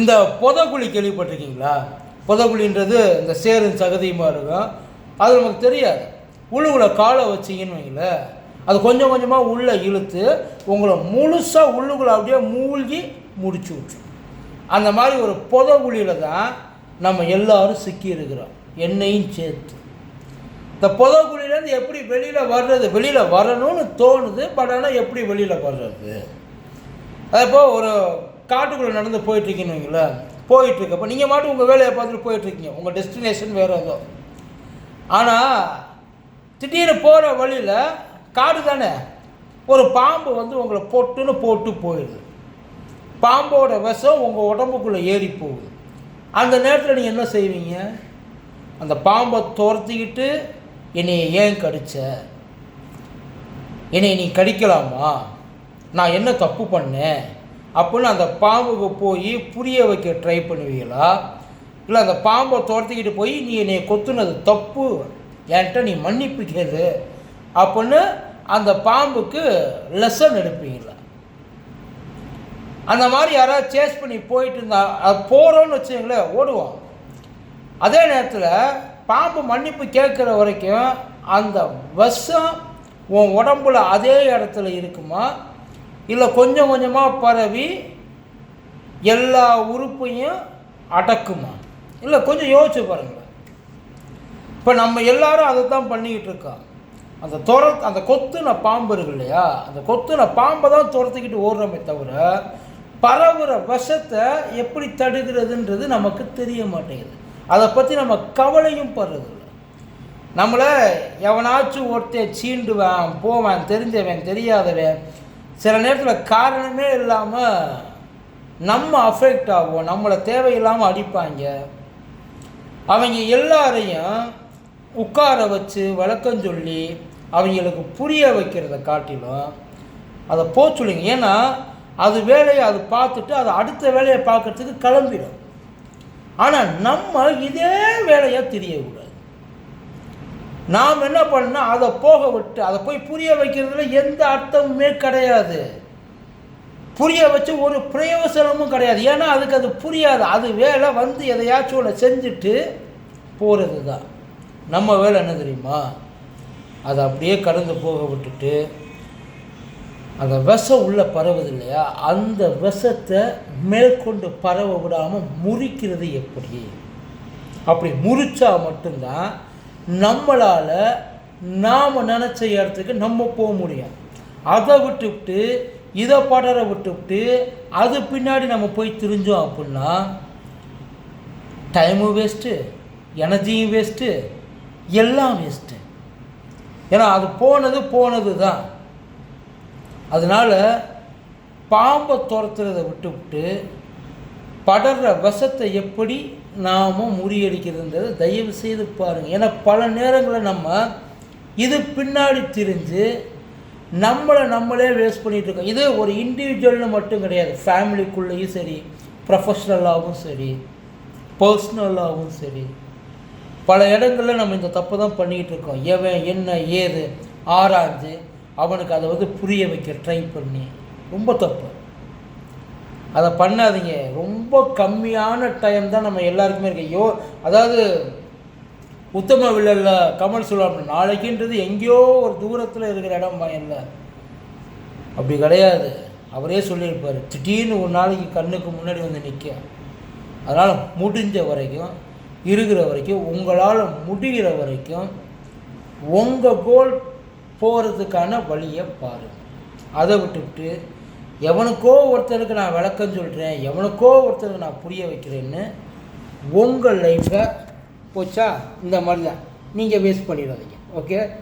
இந்த புதகுழி கேள்விப்பட்டிருக்கீங்களா? புதகுழின்றது இந்த சேரும் சகதியுமாக இருக்கும். அது நமக்கு தெரியாது. உள்ளுக்குள்ள காலை வச்சிங்கன்னு வைங்களேன். அது கொஞ்சம் கொஞ்சமாக உள்ளே இழுத்து உங்களை முழுசாக உள்ளுக்குள்ள அப்படியே மூழ்கி முடிச்சு விட்டுரும். அந்த மாதிரி ஒரு புதகுழியில் தான் நம்ம எல்லாரும் சிக்கி இருக்கிறோம். என்னையும் சேர்த்து. இந்த புதகுழியிலேருந்து எப்படி வெளியில் வர்றது? வெளியில் வரணும்னு தோணுது பட் ஆனால் எப்படி வெளியில் வர்றது? அதப்போ ஒரு காட்டுக்குள்ளே நடந்து போயிட்டுருக்கீங்கன்னு வைங்களேன் போயிட்டுருக்கப்போ நீங்கள் மாட்டும் உங்கள் வேலையை பார்த்துட்டு போயிட்டுருக்கீங்க. உங்கள் டெஸ்டினேஷன் வேறு ஏதோ. ஆனால் திடீர்னு போகிற வழியில் காடு தானே ஒரு பாம்பு வந்து உங்களை பொட்டுன்னு போட்டு போயிடுது. பாம்போட விஷம் உங்கள் உடம்புக்குள்ளே ஏறி போகுது. அந்த நேரத்தில் நீங்கள் என்ன செய்வீங்க? அந்த பாம்பை துரத்திக்கிட்டு என்னை ஏன் கடிச்ச? என்னை நீ கடிக்கலாமா? நான் என்ன தப்பு பண்ணேன்? அப்படின்னு அந்த பாம்புக்கு போய் புரிய வைக்க ட்ரை பண்ணுவீங்களா? இல்லை அந்த பாம்பை துரத்திக்கிட்டு போய் நீ என்னை கொத்துனது தப்பு என்கிட்ட நீ மன்னிப்பு கேளு அப்படின்னு அந்த பாம்புக்கு லெசன் எடுப்பீங்களா அந்த மாதிரி யாராவது சேஸ் பண்ணி போயிட்டு இருந்தா அது போகிறோன்னு வச்சுங்களேன் ஓடுவோம் அதே நேரத்தில் பாம்பு மன்னிப்பு கேட்குற வரைக்கும் அந்த விஷம் உன் உடம்புல அதே இடத்துல இருக்குமா? இல்லை கொஞ்சம் கொஞ்சமாக பரவி எல்லா உறுப்பையும் அடக்குமா? இல்லை கொஞ்சம் யோசிச்சு பாருங்களேன். இப்போ நம்ம எல்லாரும் அதை தான் பண்ணிக்கிட்டு இருக்கோம் அந்த துர அந்த கொத்துன பாம்பு இருக்கு இல்லையா? அந்த கொத்துன பாம்பை தான் துரத்துக்கிட்டு ஓடுறோமே தவிர பரவுற விஷத்தை எப்படி தடுக்கிறதுன்றது நமக்கு தெரிய மாட்டேங்குது. அதை பற்றி நம்ம கவலையும் படுறதில்ல நம்மளை எவனாச்சும் ஒருத்தன் சீண்டுவேன் போவேன் தெரிஞ்சவன் தெரியாதவன் சில நேரத்தில் காரணமே இல்லாமல் நம்ம அஃபெக்ட் ஆகும் நம்மளை தேவையில்லாமல் அடிப்பாங்க. அவங்க எல்லாரையும் உட்கார வச்சு விளக்கம் சொல்லி அவங்களுக்கு புரிய வைக்கிறத காட்டிலும் அதை போக சொல்லுங்க. ஏன்னா அது வேலையை அது பார்த்துட்டு அது அடுத்த வேலையை பார்க்குறதுக்கு கிளம்பிடும். ஆனால் நம்ம இதே வேலையை தெரியக்கூடாது. நாம் என்ன பண்ணால் அதை போக விட்டு அதை போய் புரிய வைக்கிறதுல எந்த அர்த்தமுமே கிடையாது. புரிய வச்சு ஒரு பிரயோசனமும் கிடையாது. ஏன்னா அதுக்கு அது புரியாது. அது வேலை வந்து எதையாச்சும் ஒன்று செஞ்சுட்டு போகிறது தான் நம்ம வேலை என்ன தெரியுமா? அதை அப்படியே கடந்து போக விட்டுட்டு அந்த விஷம் உள்ளே பரவுது இல்லையா? அந்த விஷத்தை மேற்கொண்டு பரவ விடாமல் முறிக்கிறது எப்படி? அப்படி முறிச்சா மட்டும்தான் நம்மளால் நாம் நினச்ச இடத்துக்கு நம்ம போக முடியும். அதை விட்டுவிட்டு இதை படரை விட்டுவிட்டு அது பின்னாடி நம்ம போய் திரிஞ்சோம் அப்படின்னா டைமும் வேஸ்ட்டு எனர்ஜியும் வேஸ்ட்டு எல்லாம் வேஸ்ட்டு ஏன்னா அது போனது போனது தான் அதனால் பாம்பை துரத்துறதை விட்டுவிட்டு படர்ற விஷத்தை எப்படி நாம் முறியடிக்கிறதுன்றது தயவு செய்து பாருங்கள் ஏன்னா பல நேரங்களில் நம்ம இது பின்னாடி திரிஞ்சு நம்மளை நம்மளே வேஸ்ட் பண்ணிகிட்டு இருக்கோம். இது ஒரு இண்டிவிஜுவல்னு மட்டும் கிடையாது. ஃபேமிலிக்குள்ளேயும் சரி ப்ரொஃபஷ்னலாகவும் சரி பர்சனலாகவும் சரி. பல இடங்களில் நம்ம இந்த தப்பு தான் பண்ணிக்கிட்டு இருக்கோம். எவன் என்ன ஏது ஆராய்ஞ்சு அவனுக்கு அதை வந்து புரிய வைக்க ட்ரை பண்ணி. ரொம்ப தப்பு. அதை பண்ணாதீங்க. ரொம்ப கம்மியான டைம் தான் நம்ம எல்லாருக்குமே இருக்கு. யோ அதாவது உத்தம வில்லல்ல கமல் சொல்லுவாங்க நாளைக்குன்றது எங்கேயோ ஒரு தூரத்தில் இருக்கிற இடம் பயன்ல அப்படி கிடையாது. அவரே சொல்லியிருப்பார் திடீர்னு ஒரு நாளைக்கு கண்ணுக்கு முன்னாடி வந்து நிற்க அதனால் முடிஞ்ச வரைக்கும் இருக்கிற வரைக்கும் உங்களால் முடிகிற வரைக்கும் உங்கள் கோல் போகிறதுக்கான வழியை பாருங்கள் அதை விட்டுவிட்டு எவனுக்கோ ஒருத்தருக்கு நான் விளக்கம் சொல்கிறேன் எவனுக்கோ ஒருத்தருக்கு நான் புரிய வைக்கிறேன்னு உங்கள் லைஃப்பை போச்சா? இந்த மாதிரி தான் நீங்கள் வேஸ்ட் பண்ணிடாதீங்க. ஓகே